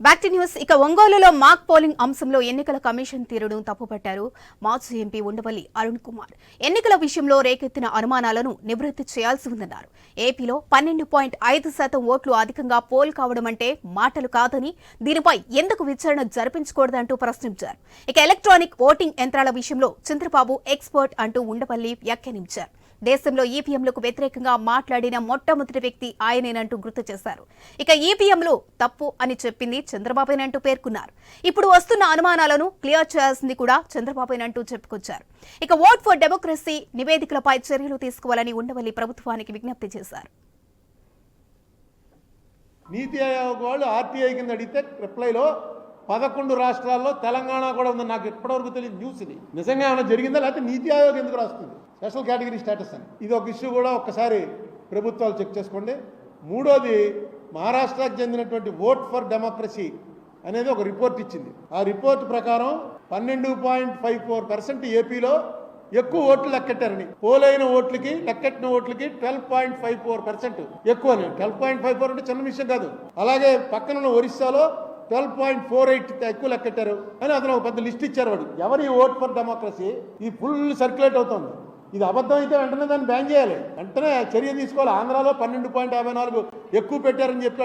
Back to news ఇక ఒంగోలులో mock polling అంశంలో ఎన్నికల కమిషన్ తీరును తప్పుపట్టారు. మాజీ ఎంపీ ఉండవల్లి అరుణ్ కుమార్. ఎన్నికల విషయంలో రేకెత్తిన అనుమానాలను నివృత్తి చేయాల్సి ఉందన్నారు. ఏపీలో పన్నెండు పాయింట్ ఐదు శాతం ఓట్లు అధికంగా పోల్ కావడం అంటే మాటలు కాదని దీనిపై ఎందుకు విచారణ జరిపించకూడదంటూ ప్రశ్నించారు. ఇక ఎలక్ట్రానిక్ ఓటింగ్ యంత్రాల విషయంలో చంద్రబాబు ఎక్స్పర్ట్ అంటూ ఉండవల్లి వ్యాఖ్యానించారు. దేశంలో ఈపీఎంలకు వ్యతిరేకంగా మాట్లాడిన మొట్టమొదటి వ్యక్తి ఆయనేనంటూ గుర్తు చేశారు. ఇక ఈపీఎంలు తప్పు అని చెప్పింది చంద్రబాబేనంటూ పేర్కొన్నారు. ఇప్పుడు వస్తున్న అనుమానాలను క్లియర్ చేయాల్సింది కూడా చంద్రబాబేనంటూ చెప్పుకొచ్చారు. ఇక ఓట్ ఫర్ డెమోక్రసీ నివేదికలపై చర్యలు తీసుకోవాలని ఉండవల్లి ప్రభుత్వానికి విజ్ఞప్తి చేశారు. నీతి ఆయోగ్ వాళ్ళు ఆర్టీఐ కింద అడిగితే రిప్లైలో పదకొండు రాష్ట్రాల్లో తెలంగాణ కూడా ఉంది. నాకు ఇప్పటివరకు తెలియదు న్యూస్ ఇది. నిజంగా ఏమైనా జరిగిందా? లేకపోతే నీతి ఆయోగ్ ఎందుకు రాస్తుంది? స్పెషల్ కేటగిరీ స్టేటస్ అని. ఇది ఒక ఇష్యూ కూడా ఒక్కసారి ప్రభుత్వాలు చెక్ చేసుకోండి. మూడోది మహారాష్ట్రకు చెందినటువంటి ఓట్ ఫర్ డెమోక్రసీ అనేది ఒక రిపోర్ట్ ఇచ్చింది. ఆ రిపోర్ట్ ప్రకారం పన్నెండు పాయింట్ ఫైవ్ ఫోర్ పర్సెంట్ ఏపీలో ఎక్కువ ఓట్లు లెక్కెట్టారని. పోలైన ఓట్లకి లెక్కెట్టిన ఓట్లకి twelve point five four percent ఎక్కువ ట్వెల్వ్ పాయింట్ ఫైవ్ ఫోర్ అంటే చిన్న విషయం కాదు. అలాగే పక్కన ఉన్న ఒరిస్సాలో ట్వెల్వ్ పాయింట్ ఫోర్ ఎయిట్ ఎక్కువ లెక్కెట్టారు అని అతను ఒక పెద్ద లిస్ట్ ఇచ్చారు వాడు. ఎవరి ఓట్ ఫర్ డెమోక్రసీ ఇది ఫుల్ సర్క్యులేట్ అవుతుంది. ఇది అబద్ధం అయితే వెంటనే దాన్ని బ్యాన్ చేయాలి. వెంటనే చర్య తీసుకోవాలి. ఆంధ్రాలో పన్నెండు పాయింట్ యాభై నాలుగు ఎక్కువ పెట్టారని చెప్పి